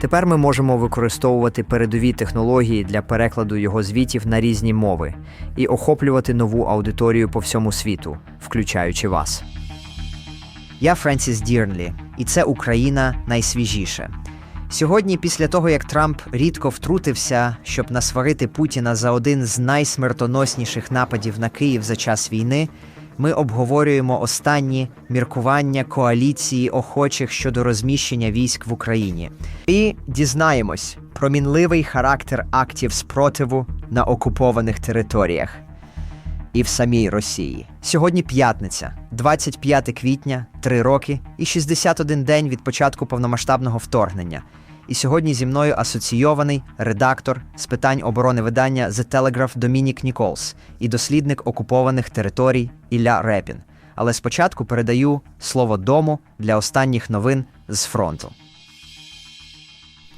Тепер ми можемо використовувати передові технології для перекладу його звітів на різні мови і охоплювати нову аудиторію по всьому світу, включаючи вас. Я Френсіс Дірнлі, і це Україна найсвіжіше. Сьогодні, після того як Трамп рідко втрутився, щоб насварити Путіна за один з найсмертоносніших нападів на Київ за час війни, ми обговорюємо останні міркування коаліції охочих щодо розміщення військ в Україні і дізнаємось про мінливий характер актів спротиву на окупованих територіях і в самій Росії. Сьогодні п'ятниця, 25 квітня, 3 роки і 61 день від початку повномасштабного вторгнення. І сьогодні зі мною асоційований редактор з питань оборони видання The Telegraph Домінік Ніколс і дослідник окупованих територій Ілля Репін. Але спочатку передаю слово дому для останніх новин з фронту.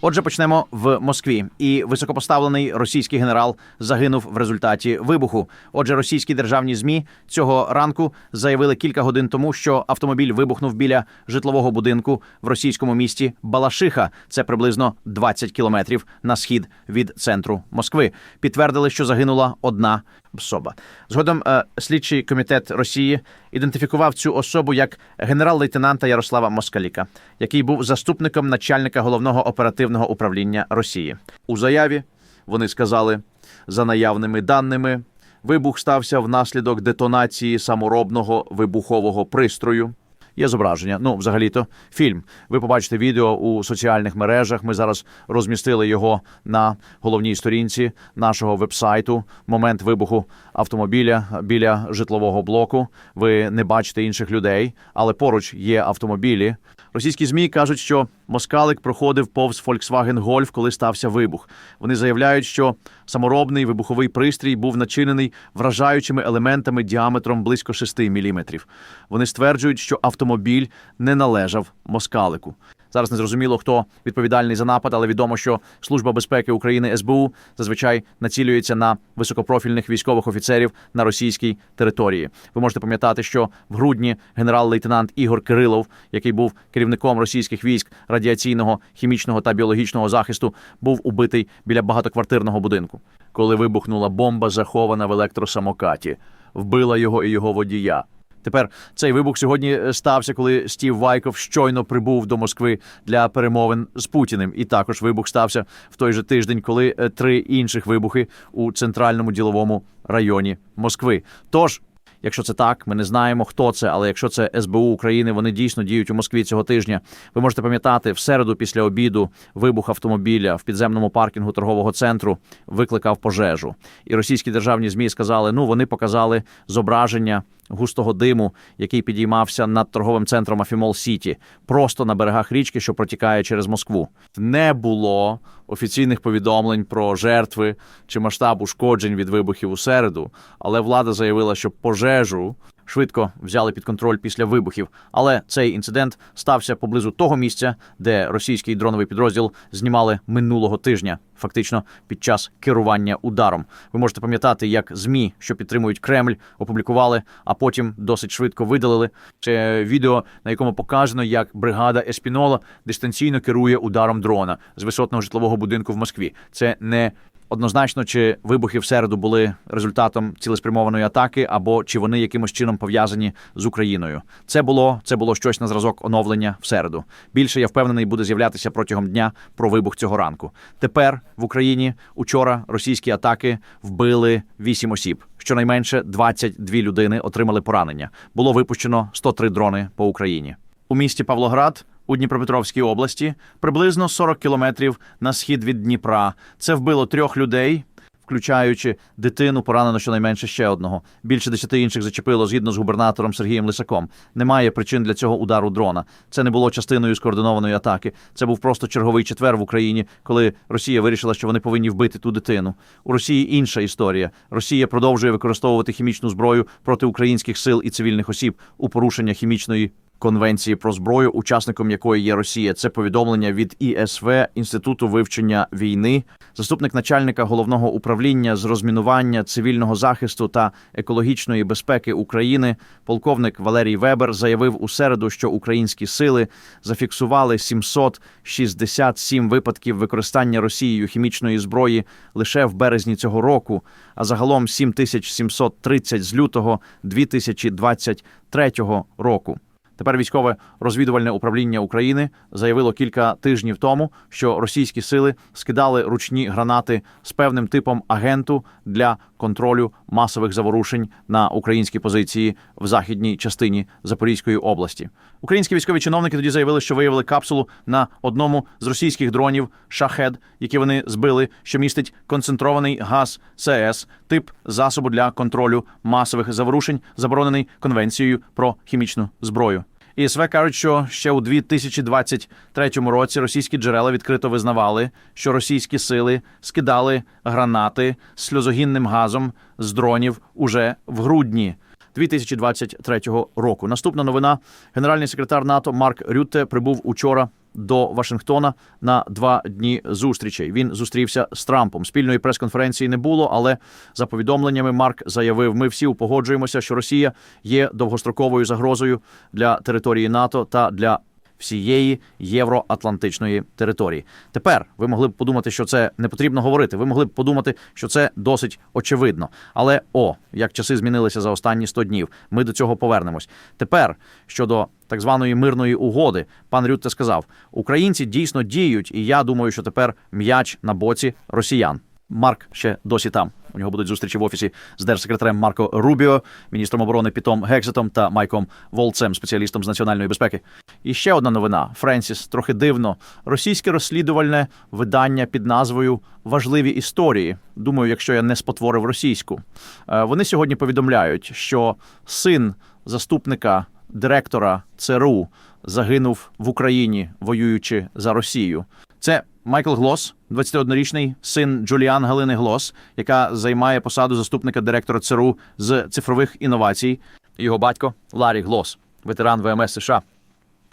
Отже, почнемо в Москві. І високопоставлений російський генерал загинув в результаті вибуху. Отже, російські державні змі цього ранку заявили кілька годин тому, що автомобіль вибухнув біля житлового будинку в російському місті Балашиха. Це приблизно 20 кілометрів на схід від центру Москви. Підтвердили, що загинула одна особа. Згодом е, слідчий комітет Росії ідентифікував цю особу як генерал-лейтенанта Ярослава Москаліка, який був заступником начальника головного оперативного управління Росії. У заяві вони сказали за наявними даними. Вибух стався внаслідок детонації саморобного вибухового пристрою. Є зображення. Ну, взагалі-то фільм. Ви побачите відео у соціальних мережах. Ми зараз розмістили його на головній сторінці нашого вебсайту. Момент вибуху автомобіля біля житлового блоку. Ви не бачите інших людей, але поруч є автомобілі. Російські змі кажуть, що москалик проходив повз Volkswagen Golf, коли стався вибух. Вони заявляють, що саморобний вибуховий пристрій був начинений вражаючими елементами діаметром близько 6 міліметрів. Вони стверджують, що автомобіль не належав москалику. Зараз не зрозуміло, хто відповідальний за напад, але відомо, що Служба безпеки України СБУ зазвичай націлюється на високопрофільних військових офіцерів на російській території. Ви можете пам'ятати, що в грудні генерал-лейтенант Ігор Кирилов, який був керівником російських військ радіаційного, хімічного та біологічного захисту, був убитий біля багатоквартирного будинку, коли вибухнула бомба, захована в електросамокаті, вбила його і його водія. Тепер цей вибух сьогодні е, стався, коли Стів Вайков щойно прибув до Москви для перемовин з Путіним. І також вибух стався в той же тиждень, коли е, три інших вибухи у центральному діловому районі Москви. Тож. Якщо це так, ми не знаємо, хто це, але якщо це СБУ України, вони дійсно діють у Москві цього тижня. Ви можете пам'ятати, в середу після обіду вибух автомобіля в підземному паркінгу торгового центру викликав пожежу. І російські державні змі сказали: ну вони показали зображення густого диму, який підіймався над торговим центром Афімол Сіті, просто на берегах річки, що протікає через Москву. Не було офіційних повідомлень про жертви чи масштаб ушкоджень від вибухів у середу, але влада заявила, що пожежу. Швидко взяли під контроль після вибухів, але цей інцидент стався поблизу того місця, де російський дроновий підрозділ знімали минулого тижня, фактично під час керування ударом. Ви можете пам'ятати, як змі, що підтримують Кремль, опублікували, а потім досить швидко видалили це відео, на якому показано, як бригада Еспінола дистанційно керує ударом дрона з висотного житлового будинку в Москві. Це не Однозначно, чи вибухи в середу були результатом цілеспрямованої атаки, або чи вони якимось чином пов'язані з Україною. Це було це було щось на зразок оновлення в середу. Більше я впевнений, буде з'являтися протягом дня про вибух цього ранку. Тепер в Україні учора російські атаки вбили 8 осіб. Щонайменше 22 людини отримали поранення. Було випущено 103 дрони по Україні. У місті Павлоград у Дніпропетровській області приблизно 40 кілометрів на схід від Дніпра. Це вбило трьох людей, включаючи дитину, поранено щонайменше ще одного. Більше десяти інших зачепило згідно з губернатором Сергієм Лисаком. Немає причин для цього удару дрона. Це не було частиною скоординованої атаки. Це був просто черговий четвер в Україні, коли Росія вирішила, що вони повинні вбити ту дитину. У Росії інша історія. Росія продовжує використовувати хімічну зброю проти українських сил і цивільних осіб у порушення хімічної Конвенції про зброю, учасником якої є Росія. Це повідомлення від ІСВ Інституту вивчення війни. Заступник начальника головного управління з розмінування цивільного захисту та екологічної безпеки України, полковник Валерій Вебер, заявив у середу, що українські сили зафіксували 767 випадків використання Росією хімічної зброї лише в березні цього року, а загалом 7730 з лютого 2023 року. Тепер військове розвідувальне управління України заявило кілька тижнів тому, що російські сили скидали ручні гранати з певним типом агенту для контролю масових заворушень на українські позиції в західній частині Запорізької області. Українські військові чиновники тоді заявили, що виявили капсулу на одному з російських дронів шахед, які вони збили, що містить концентрований газ СС, тип засобу для контролю масових заворушень, заборонений конвенцією про хімічну зброю. ІСВ кажуть, що ще у 2023 році російські джерела відкрито визнавали, що російські сили скидали гранати з сльозогінним газом з дронів уже в грудні. 2023 року. Наступна новина: генеральний секретар НАТО Марк Рютте прибув учора до Вашингтона на два дні зустрічей. Він зустрівся з Трампом. Спільної прес-конференції не було, але за повідомленнями Марк заявив: ми всі упогоджуємося, що Росія є довгостроковою загрозою для території НАТО та для всієї євроатлантичної території. Тепер ви могли б подумати, що це не потрібно говорити. Ви могли б подумати, що це досить очевидно. Але о, як часи змінилися за останні 100 днів, ми до цього повернемось. Тепер щодо так званої мирної угоди, пан Рютте сказав: українці дійсно діють, і я думаю, що тепер м'яч на боці росіян. Марк ще досі там. У нього будуть зустрічі в офісі з держсекретарем Марко Рубіо, міністром оборони Пітом Гексетом та Майком Волцем, спеціалістом з національної безпеки. І ще одна новина: Френсіс, трохи дивно. Російське розслідувальне видання під назвою Важливі історії. Думаю, якщо я не спотворив російську. Е, Вони сьогодні повідомляють, що син заступника директора ЦРУ загинув в Україні, воюючи за Росію. Це Майкл Глос, 21-річний син Джуліан Галини Глос, яка займає посаду заступника директора ЦРУ з цифрових інновацій. Його батько Ларі Глос, ветеран ВМС США.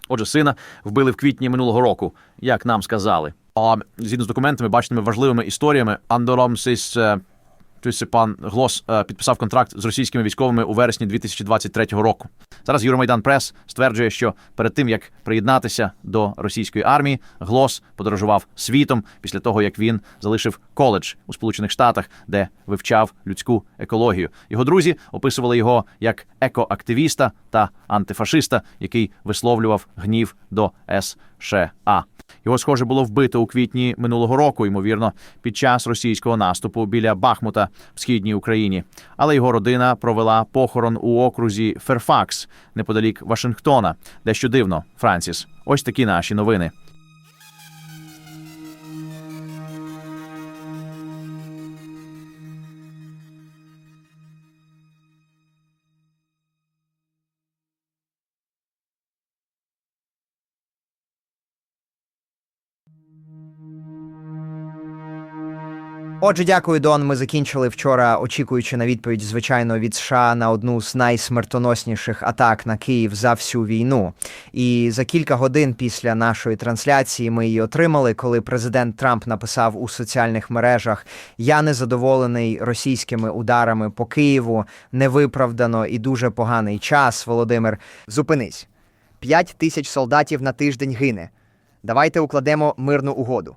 Отже, сина вбили в квітні минулого року, як нам сказали. А згідно з документами, баченими важливими історіями, Андором Сис е, Тобто пан Глос е, підписав контракт з російськими військовими у вересні 2023 року. Зараз Євромайдан Прес стверджує, що перед тим як приєднатися до російської армії, Глос подорожував світом після того, як він залишив коледж у Сполучених Штатах, де вивчав людську екологію. Його друзі описували його як екоактивіста та антифашиста, який висловлював гнів до США. Його, схоже, було вбито у квітні минулого року, ймовірно, під час російського наступу біля Бахмута в східній Україні. Але його родина провела похорон у окрузі Ферфакс неподалік Вашингтона. Дещо дивно, Франсіс. Ось такі наші новини. Отже, дякую, Дон. Ми закінчили вчора, очікуючи на відповідь, звичайно, від США на одну з найсмертоносніших атак на Київ за всю війну. І за кілька годин після нашої трансляції ми її отримали, коли президент Трамп написав у соціальних мережах: Я незадоволений російськими ударами по Києву, невиправдано і дуже поганий час. Володимир, зупинись. П'ять тисяч солдатів на тиждень гине. Давайте укладемо мирну угоду.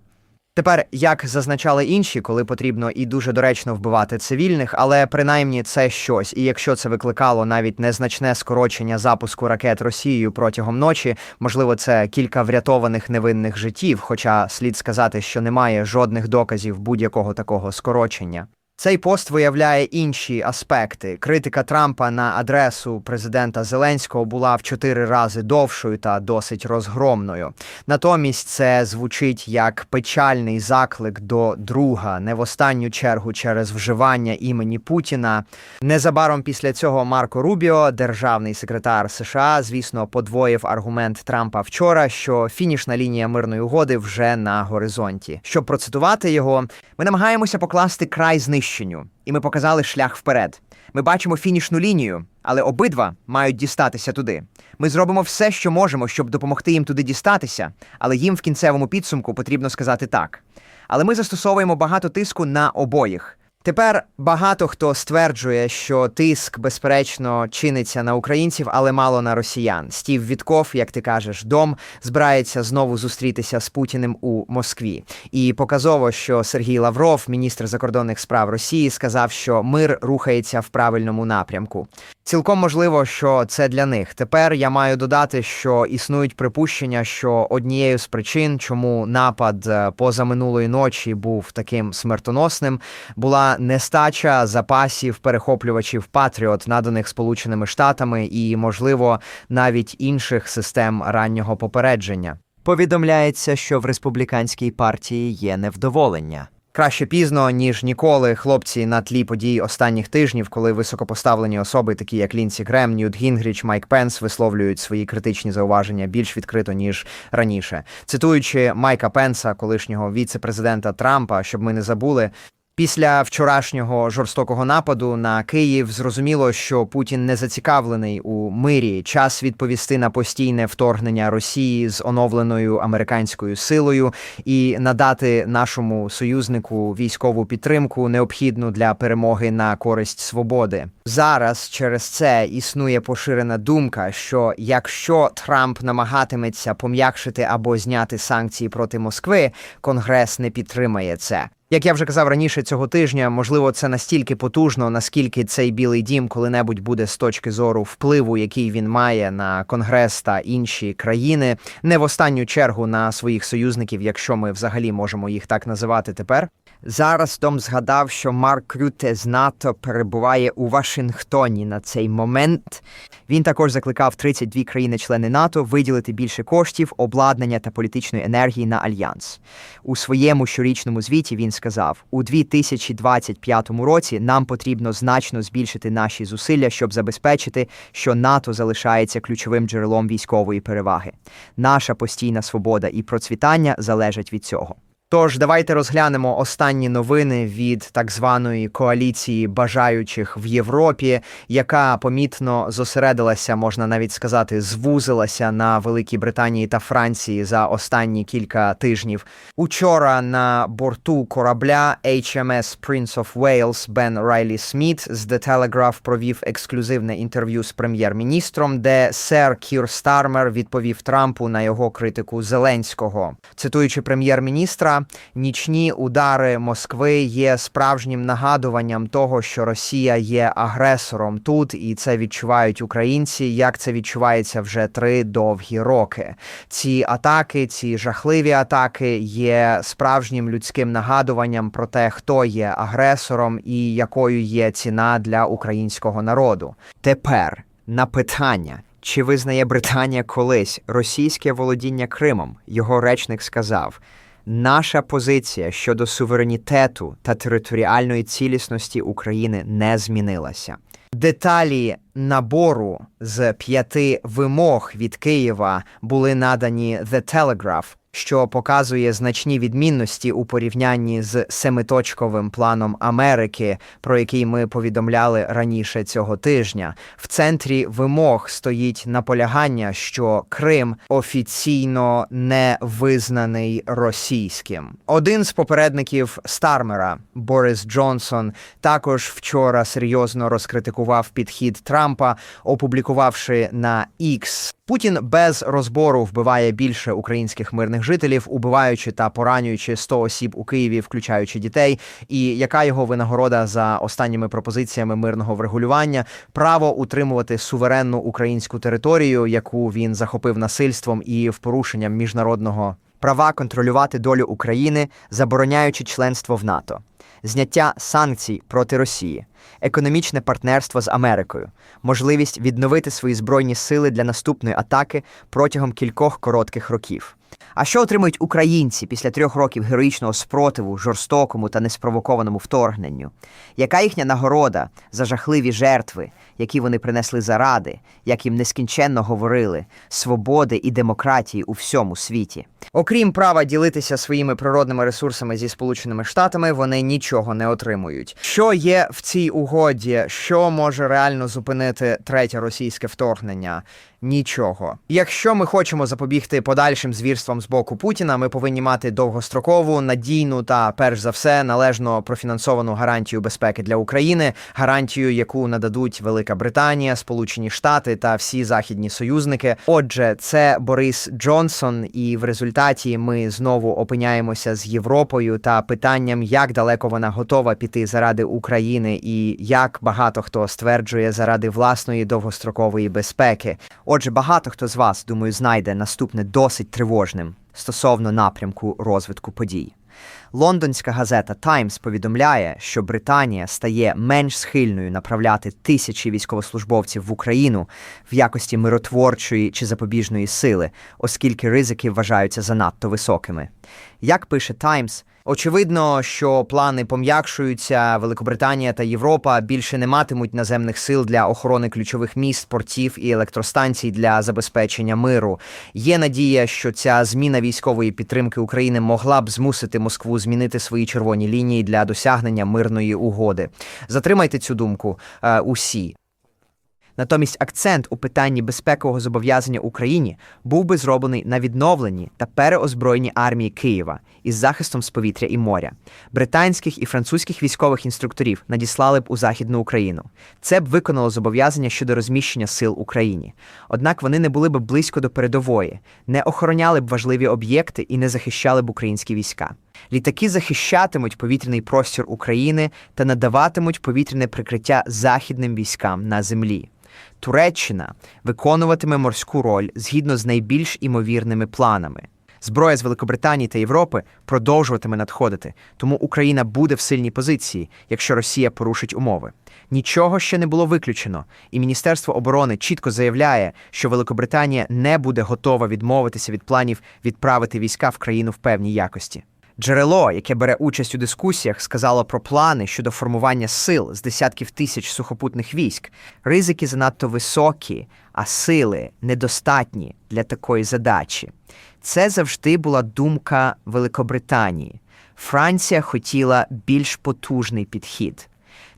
Тепер, як зазначали інші, коли потрібно і дуже доречно вбивати цивільних, але принаймні це щось. І якщо це викликало навіть незначне скорочення запуску ракет Росією протягом ночі, можливо, це кілька врятованих невинних життів, хоча слід сказати, що немає жодних доказів будь-якого такого скорочення. Цей пост виявляє інші аспекти. Критика Трампа на адресу президента Зеленського була в чотири рази довшою та досить розгромною. Натомість це звучить як печальний заклик до друга, не в останню чергу через вживання імені Путіна. Незабаром після цього Марко Рубіо, державний секретар США, звісно, подвоїв аргумент Трампа вчора, що фінішна лінія мирної угоди вже на горизонті. Щоб процитувати його, ми намагаємося покласти край знищенню, і ми показали шлях вперед. Ми бачимо фінішну лінію, але обидва мають дістатися туди. Ми зробимо все, що можемо, щоб допомогти їм туди дістатися, але їм в кінцевому підсумку потрібно сказати так. Але ми застосовуємо багато тиску на обоїх. Тепер багато хто стверджує, що тиск, безперечно, чиниться на українців, але мало на росіян. Стів Вітков, як ти кажеш, дом збирається знову зустрітися з Путіним у Москві. І показово, що Сергій Лавров, міністр закордонних справ Росії, сказав, що мир рухається в правильному напрямку. Цілком можливо, що це для них. Тепер я маю додати, що існують припущення, що однією з причин, чому напад е, позаминулої ночі був таким смертоносним, була нестача запасів перехоплювачів Патріот, наданих Сполученими Штатами, і, можливо, навіть інших систем раннього попередження. Повідомляється, що в республіканській партії є невдоволення. Краще пізно, ніж ніколи, хлопці на тлі подій останніх тижнів, коли високопоставлені особи, такі як Лінсі Грем, Ньют Гінгріч, Майк Пенс, висловлюють свої критичні зауваження більш відкрито ніж раніше. Цитуючи Майка Пенса, колишнього віце-президента Трампа, щоб ми не забули. Після вчорашнього жорстокого нападу на Київ зрозуміло, що Путін не зацікавлений у мирі. Час відповісти на постійне вторгнення Росії з оновленою американською силою і надати нашому союзнику військову підтримку, необхідну для перемоги на користь свободи. Зараз через це існує поширена думка, що якщо Трамп намагатиметься пом'якшити або зняти санкції проти Москви, Конгрес не підтримає це. Як я вже казав раніше цього тижня, можливо, це настільки потужно, наскільки цей білий дім коли-небудь буде з точки зору впливу, який він має на конгрес та інші країни, не в останню чергу на своїх союзників, якщо ми взагалі можемо їх так називати тепер. Зараз Том згадав, що Марк Рюте з НАТО перебуває у Вашингтоні на цей момент. Він також закликав 32 країни-члени НАТО виділити більше коштів, обладнання та політичної енергії на альянс. У своєму щорічному звіті він сказав: у 2025 році нам потрібно значно збільшити наші зусилля, щоб забезпечити, що НАТО залишається ключовим джерелом військової переваги. Наша постійна свобода і процвітання залежать від цього. Тож давайте розглянемо останні новини від так званої коаліції бажаючих в Європі, яка помітно зосередилася, можна навіть сказати, звузилася на Великій Британії та Франції за останні кілька тижнів. Учора на борту корабля HMS Prince of Wales Бен Райлі Сміт з The Telegraph провів ексклюзивне інтерв'ю з прем'єр-міністром, де сер Кір Стармер відповів Трампу на його критику Зеленського. Цитуючи прем'єр-міністра, нічні удари Москви є справжнім нагадуванням того, що Росія є агресором тут, і це відчувають українці. Як це відчувається вже три довгі роки. Ці атаки, ці жахливі атаки є справжнім людським нагадуванням про те, хто є агресором і якою є ціна для українського народу. Тепер на питання. Чи визнає Британія колись російське володіння Кримом? Його речник сказав: Наша позиція щодо суверенітету та територіальної цілісності України не змінилася. Деталі набору з п'яти вимог від Києва були надані The Telegraph, що показує значні відмінності у порівнянні з семиточковим планом Америки, про який ми повідомляли раніше цього тижня. В центрі вимог стоїть наполягання, що Крим офіційно не визнаний російським. Один з попередників Стармера, Борис Джонсон, також вчора серйозно розкритикував підхід Трампа, опублікувавши на X Путін без розбору вбиває більше українських мирних жителів, убиваючи та поранюючи 100 осіб у Києві, включаючи дітей. І яка його винагорода за останніми пропозиціями мирного врегулювання? Право утримувати суверенну українську територію, яку він захопив насильством і в порушенням міжнародного права контролювати долю України, забороняючи членство в НАТО, зняття санкцій проти Росії, економічне партнерство з Америкою, можливість відновити свої збройні сили для наступної атаки протягом кількох коротких років. А що отримують українці після трьох років героїчного спротиву, жорстокому та неспровокованому вторгненню? Яка їхня нагорода за жахливі жертви, які вони принесли заради, як їм нескінченно говорили, свободи і демократії у всьому світі? Окрім права ділитися своїми природними ресурсами зі Сполученими Штатами, вони нічого не отримують. Що є в цій угоді? Що може реально зупинити третє російське вторгнення? Нічого. Якщо ми хочемо запобігти подальшим звірствам з боку Путіна, ми повинні мати довгострокову, надійну та, перш за все, належно профінансовану гарантію безпеки для України, гарантію, яку нададуть Велика Британія, Сполучені Штати та всі західні союзники. Отже, це Борис Джонсон, і в результаті ми знову опиняємося з Європою та питанням, як далеко вона готова піти заради України, і як багато хто стверджує заради власної довгострокової безпеки. Отже, багато хто з вас, думаю, знайде наступне досить тривожним стосовно напрямку розвитку подій. Лондонська газета Таймс повідомляє, що Британія стає менш схильною направляти тисячі військовослужбовців в Україну в якості миротворчої чи запобіжної сили, оскільки ризики вважаються занадто високими. Як пише Таймс, Очевидно, що плани пом'якшуються. Великобританія та Європа більше не матимуть наземних сил для охорони ключових міст, портів і електростанцій для забезпечення миру. Є надія, що ця зміна військової підтримки України могла б змусити Москву змінити свої червоні лінії для досягнення мирної угоди. Затримайте цю думку е, усі. Натомість акцент у питанні безпекового зобов'язання Україні був би зроблений на відновленні та переозброєнні армії Києва із захистом з повітря і моря. Британських і французьких військових інструкторів надіслали б у Західну Україну. Це б виконало зобов'язання щодо розміщення сил Україні. Однак вони не були б близько до передової, не охороняли б важливі об'єкти і не захищали б українські війська. Літаки захищатимуть повітряний простір України та надаватимуть повітряне прикриття західним військам на землі. Туреччина виконуватиме морську роль згідно з найбільш імовірними планами. Зброя з Великобританії та Європи продовжуватиме надходити, тому Україна буде в сильній позиції, якщо Росія порушить умови. Нічого ще не було виключено, і Міністерство оборони чітко заявляє, що Великобританія не буде готова відмовитися від планів відправити війська в країну в певній якості. Джерело, яке бере участь у дискусіях, сказало про плани щодо формування сил з десятків тисяч сухопутних військ. Ризики занадто високі, а сили недостатні для такої задачі. Це завжди була думка Великобританії. Франція хотіла більш потужний підхід.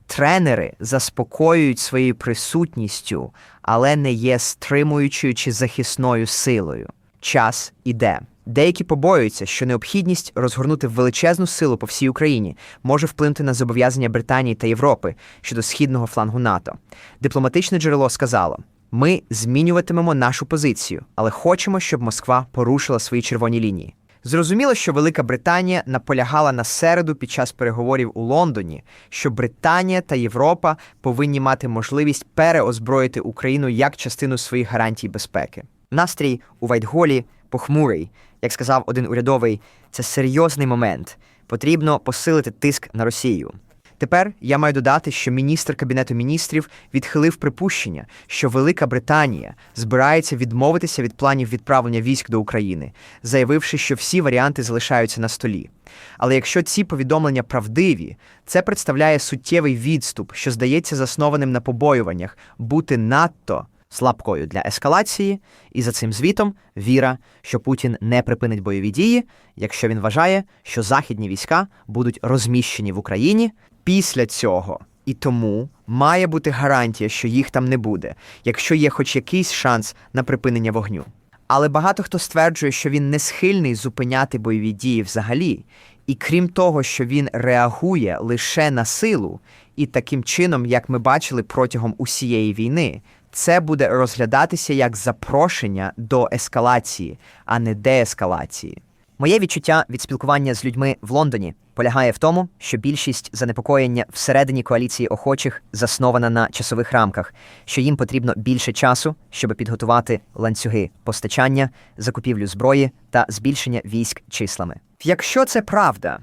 Тренери заспокоюють своєю присутністю, але не є стримуючою чи захисною силою. Час іде. Деякі побоюються, що необхідність розгорнути величезну силу по всій Україні може вплинути на зобов'язання Британії та Європи щодо східного флангу НАТО. Дипломатичне джерело сказало: ми змінюватимемо нашу позицію, але хочемо, щоб Москва порушила свої червоні лінії. Зрозуміло, що Велика Британія наполягала на середу під час переговорів у Лондоні, що Британія та Європа повинні мати можливість переозброїти Україну як частину своїх гарантій безпеки. Настрій у Вайтголі похмурий, як сказав один урядовий, це серйозний момент. Потрібно посилити тиск на Росію. Тепер я маю додати, що міністр кабінету міністрів відхилив припущення, що Велика Британія збирається відмовитися від планів відправлення військ до України, заявивши, що всі варіанти залишаються на столі. Але якщо ці повідомлення правдиві, це представляє суттєвий відступ, що здається заснованим на побоюваннях бути надто слабкою для ескалації, і за цим звітом віра, що Путін не припинить бойові дії, якщо він вважає, що західні війська будуть розміщені в Україні після цього. І тому має бути гарантія, що їх там не буде, якщо є хоч якийсь шанс на припинення вогню. Але багато хто стверджує, що він не схильний зупиняти бойові дії взагалі, і крім того, що він реагує лише на силу, і таким чином, як ми бачили протягом усієї війни, це буде розглядатися як запрошення до ескалації, а не деескалації. Моє відчуття від спілкування з людьми в Лондоні полягає в тому, що більшість занепокоєння всередині коаліції охочих заснована на часових рамках, що їм потрібно більше часу, щоб підготувати ланцюги постачання, закупівлю зброї та збільшення військ числами. Якщо це правда,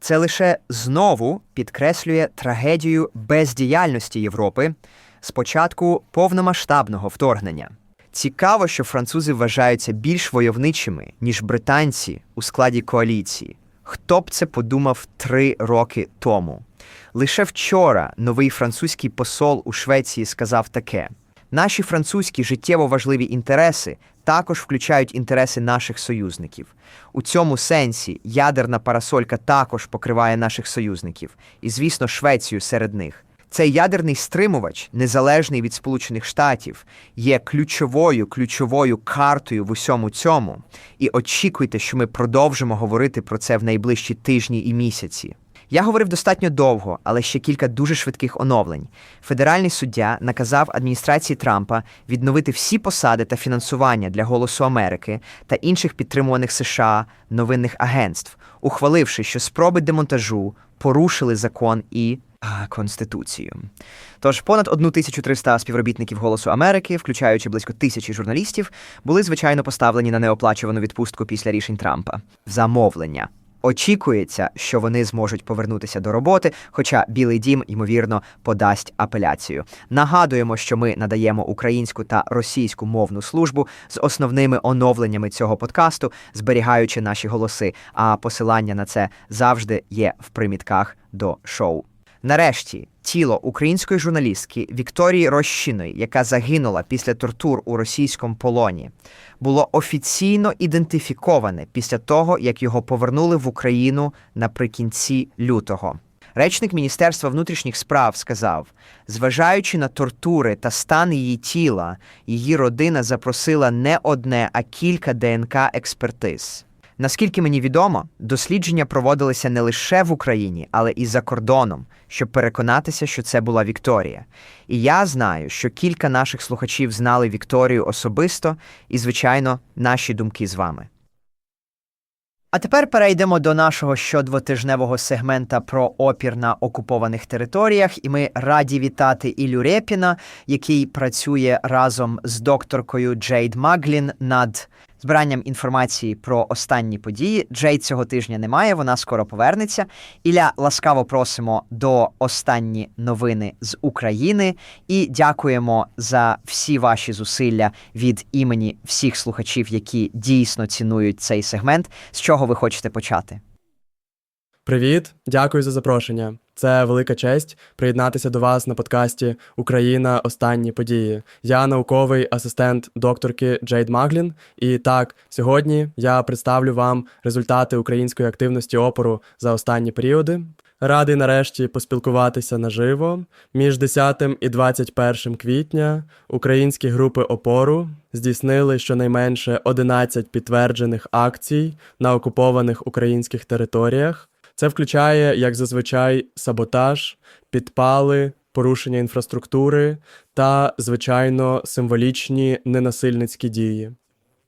це лише знову підкреслює трагедію бездіяльності Європи з початку повномасштабного вторгнення. Цікаво, що французи вважаються більш войовничими, ніж британці у складі коаліції. Хто б це подумав три роки тому? Лише вчора новий французький посол у Швеції сказав таке: наші французькі життєво важливі інтереси також включають інтереси наших союзників. У цьому сенсі ядерна парасолька також покриває наших союзників, і, звісно, Швецію серед них. Цей ядерний стримувач, незалежний від Сполучених Штатів, є ключовою ключовою картою в усьому цьому. І очікуйте, що ми продовжимо говорити про це в найближчі тижні і місяці. Я говорив достатньо довго, але ще кілька дуже швидких оновлень. Федеральний суддя наказав адміністрації Трампа відновити всі посади та фінансування для Голосу Америки та інших підтримуваних США новинних агентств, ухваливши, що спроби демонтажу порушили закон і Конституцію. Тож понад 1300 співробітників Голосу Америки, включаючи близько тисячі журналістів, були звичайно поставлені на неоплачувану відпустку після рішень Трампа. Замовлення. Очікується, що вони зможуть повернутися до роботи, хоча Білий Дім, ймовірно, подасть апеляцію. Нагадуємо, що ми надаємо українську та російську мовну службу з основними оновленнями цього подкасту, зберігаючи наші голоси. А посилання на це завжди є в примітках до шоу. Нарешті тіло української журналістки Вікторії Рощиної, яка загинула після тортур у російському полоні, було офіційно ідентифіковане після того, як його повернули в Україну наприкінці лютого. Речник Міністерства внутрішніх справ сказав: зважаючи на тортури та стан її тіла, її родина запросила не одне, а кілька ДНК експертиз. Наскільки мені відомо, дослідження проводилися не лише в Україні, але і за кордоном, щоб переконатися, що це була Вікторія. І я знаю, що кілька наших слухачів знали Вікторію особисто, і, звичайно, наші думки з вами. А тепер перейдемо до нашого щодвотижневого сегмента про опір на окупованих територіях, і ми раді вітати Ілю Рєпіна, який працює разом з докторкою Джейд Маглін над збиранням інформації про останні події. Джей цього тижня немає, вона скоро повернеться. Ілля, ласкаво просимо до останні новини з України і дякуємо за всі ваші зусилля від імені всіх слухачів, які дійсно цінують цей сегмент. З чого ви хочете почати? Привіт, дякую за запрошення. Це велика честь приєднатися до вас на подкасті Україна. Останні події. Я науковий асистент докторки Джейд Маглін. І так, сьогодні я представлю вам результати української активності опору за останні періоди. Радий нарешті поспілкуватися наживо. Між 10 і 21 квітня українські групи опору здійснили щонайменше 11 підтверджених акцій на окупованих українських територіях. Це включає, як зазвичай, саботаж, підпали, порушення інфраструктури та, звичайно, символічні ненасильницькі дії.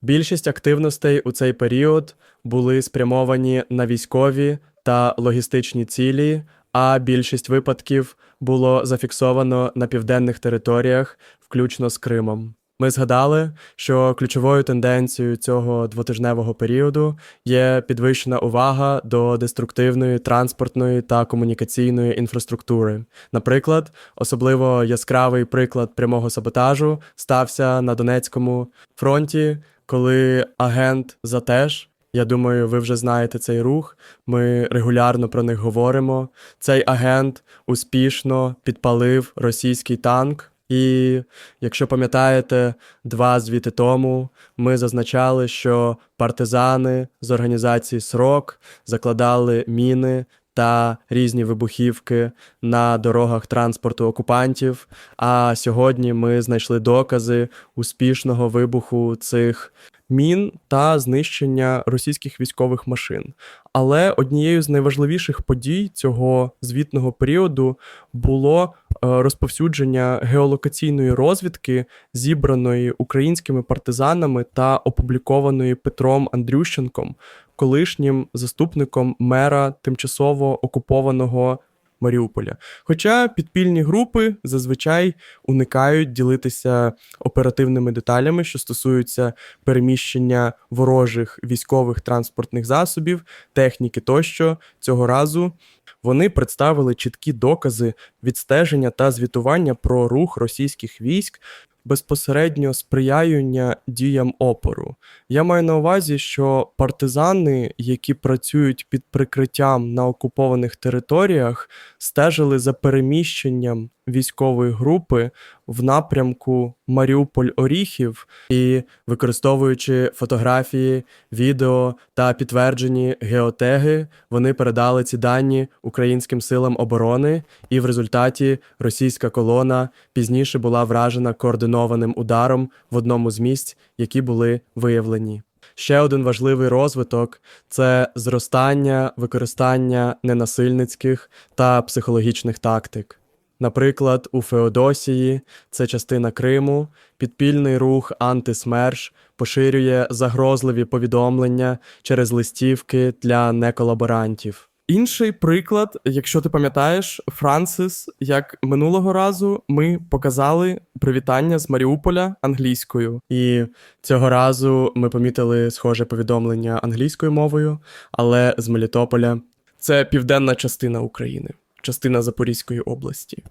Більшість активностей у цей період були спрямовані на військові та логістичні цілі, а більшість випадків було зафіксовано на південних територіях, включно з Кримом. Ми згадали, що ключовою тенденцією цього двотижневого періоду є підвищена увага до деструктивної транспортної та комунікаційної інфраструктури. Наприклад, особливо яскравий приклад прямого саботажу стався на Донецькому фронті, коли агент Затеж. Я думаю, ви вже знаєте цей рух. Ми регулярно про них говоримо. Цей агент успішно підпалив російський танк. І якщо пам'ятаєте, два звіти тому ми зазначали, що партизани з організації СРОК закладали міни та різні вибухівки на дорогах транспорту окупантів. А сьогодні ми знайшли докази успішного вибуху цих мін та знищення російських військових машин. Але однією з найважливіших подій цього звітного періоду було е, розповсюдження геолокаційної розвідки, зібраної українськими партизанами та опублікованої Петром Андрющенком, колишнім заступником мера тимчасово окупованого Маріуполя. Хоча підпільні групи зазвичай уникають ділитися оперативними деталями, що стосуються переміщення ворожих військових транспортних засобів, техніки тощо, цього разу вони представили чіткі докази відстеження та звітування про рух російських військ. Безпосередньо сприяюння діям опору. Я маю на увазі, що партизани, які працюють під прикриттям на окупованих територіях, стежили за переміщенням військової групи в напрямку Маріуполь-Оріхів і, використовуючи фотографії, відео та підтверджені геотеги, вони передали ці дані українським силам оборони, і в результаті російська колона пізніше була вражена координованим ударом в одному з місць, які були виявлені. Ще один важливий розвиток це зростання використання ненасильницьких та психологічних тактик. Наприклад, у Феодосії, це частина Криму, підпільний рух антисмерш поширює загрозливі повідомлення через листівки для неколаборантів. Інший приклад, якщо ти пам'ятаєш, Франсис, як минулого разу ми показали привітання з Маріуполя англійською, і цього разу ми помітили схоже повідомлення англійською мовою, але з Мелітополя. Це південна частина України, частина Запорізької області.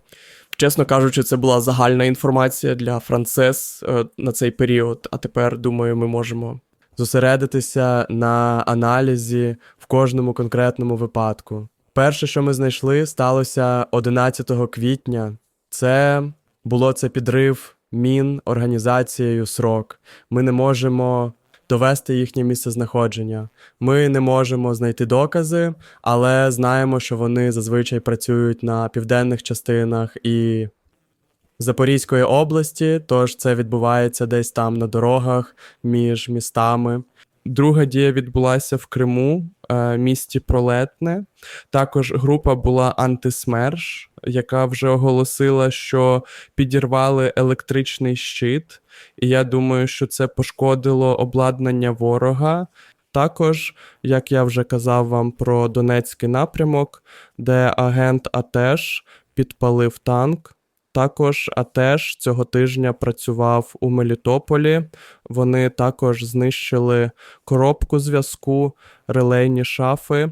Чесно кажучи, це була загальна інформація для Францес е, на цей період. А тепер, думаю, ми можемо зосередитися на аналізі в кожному конкретному випадку. Перше, що ми знайшли, сталося 11 квітня. Це було це підрив мін організацією срок. Ми не можемо довести їхнє місцезнаходження. Ми не можемо знайти докази, але знаємо, що вони зазвичай працюють на південних частинах і Запорізької області, тож це відбувається десь там на дорогах між містами. Друга дія відбулася в Криму, е, місті Пролетне. Також група була антисмерш, яка вже оголосила, що підірвали електричний щит. І я думаю, що це пошкодило обладнання ворога. Також, як я вже казав вам про Донецький напрямок, де агент АТЕШ підпалив танк. Також АТЕШ цього тижня працював у Мелітополі. Вони також знищили коробку зв'язку, релейні шафи.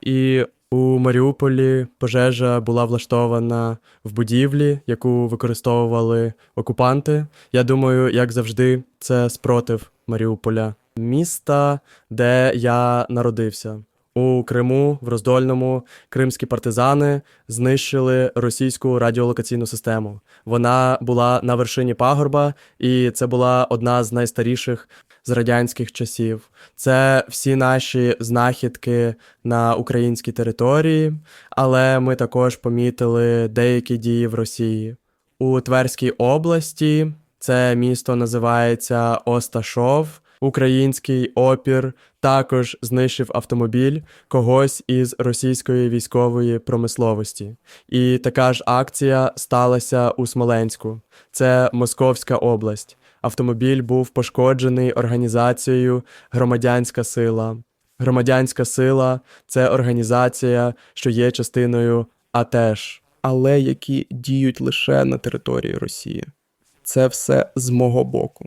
І у Маріуполі пожежа була влаштована в будівлі, яку використовували окупанти. Я думаю, як завжди, це спротив Маріуполя, міста, де я народився. У Криму, в Роздольному, кримські партизани знищили російську радіолокаційну систему. Вона була на вершині пагорба, і це була одна з найстаріших з радянських часів. Це всі наші знахідки на українській території, але ми також помітили деякі дії в Росії. У Тверській області це місто називається Осташов. Український опір також знищив автомобіль когось із російської військової промисловості. І така ж акція сталася у Смоленську. Це Московська область. Автомобіль був пошкоджений організацією Громадянська сила. Громадянська сила це організація, що є частиною АТЕШ, але які діють лише на території Росії. Це все з мого боку.